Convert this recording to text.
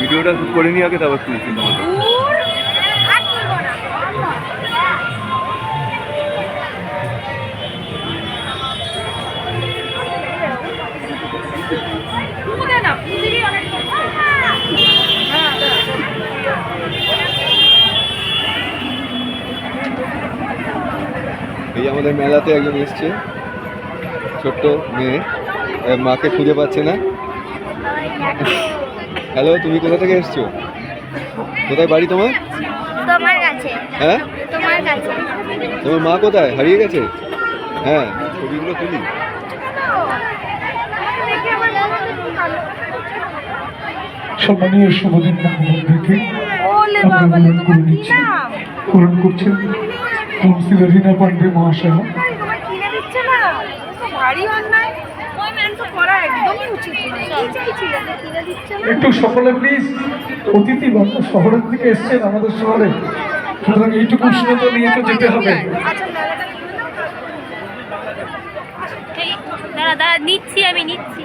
ভিডিওটা শুট করে নিয়ে আগে তারপর তুলছি তোমাকে। এই আমাদের মেলাতে একজন এসছে ছোট্ট মেয়ে। মাকে খুঁজে পাচ্ছে না। হ্যালো তুমি কোথা থেকে এসছো? কোথায় বাড়ি তোমার? তোমার কাছে। হ্যাঁ? তোমার কাছে। তোমার মা কোথায়? হারিয়ে গেছে? হ্যাঁ ছবিগুলো তুলি। ভালো সম্মানীয় শুভদিন গ্রহণ করছেন কাউন্সিলর রীনা পান্ডে মহাশয়া। ভারী অন্যায়। একটু সকলে প্লিজ অতিথি বাংলা শহরের থেকে এসছেন আমাদের শহরে। সুতরাং এইটুকু উষ্ণতা নিয়ে তো যেতে হবে। দাদা দাদা দাঁড়া দাঁড়া নিচ্ছি আমি নিচ্ছি।